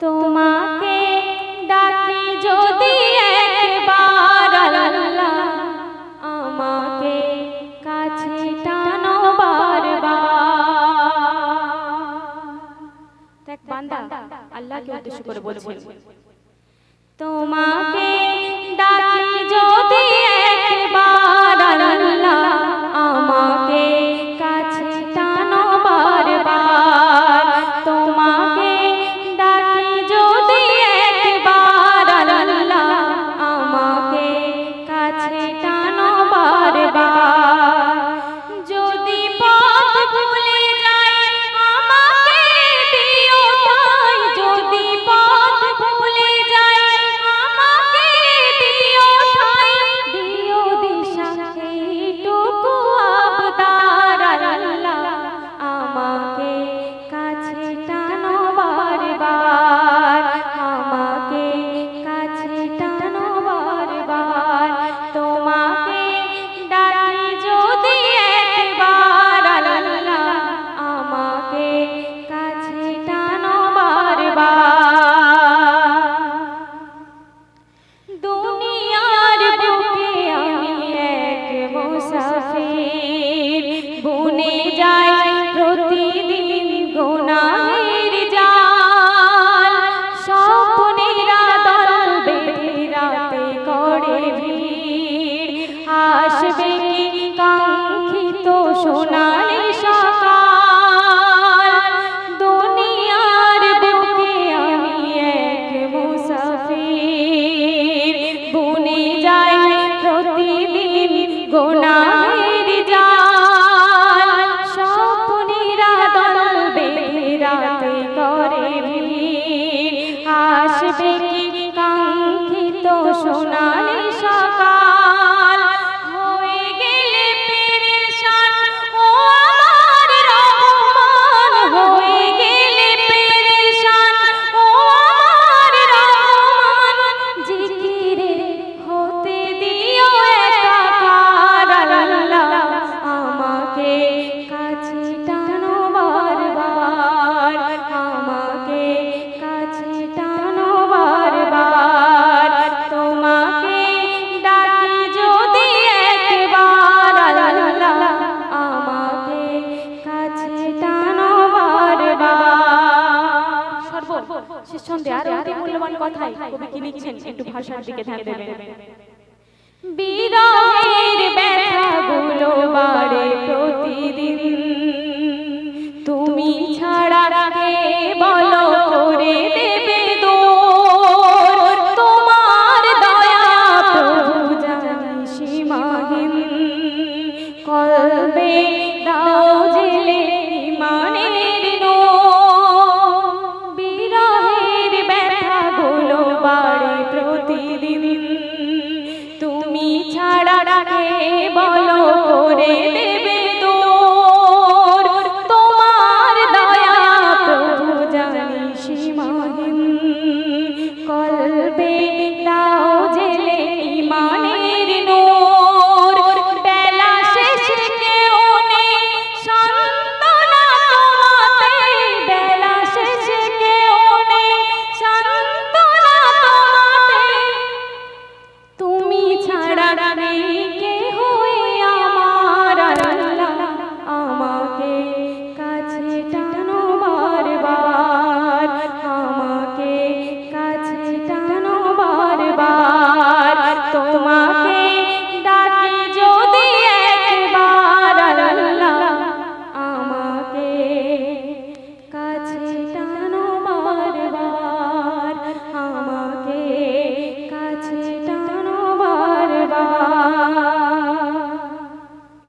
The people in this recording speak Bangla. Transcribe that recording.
তোমাকে ডাকি যদি একবার আল্লাহ আমাকে কাছে টানো বারবার। এক বান্দা, আল্লাহকে উদ্দেশ্য করে বলছে। তোমাকে ডাকি যদি সোনা শেষ ছন্দে আরও মূল্যবান কথাই কবি কি লিখছেন একটু ভাষার দিকে ধ্যান দেবেন। বিরহের ব্যথাগুলো বাড়ে প্রতিদিন। তুমি ছাড়া কে বলো করে দেবে তোমার দয়া প্রভু জানি সীমাহীন। কলবে দাও প্রতিদিন। তুমি ছাড়া কে বলো করে ছাড়া নেই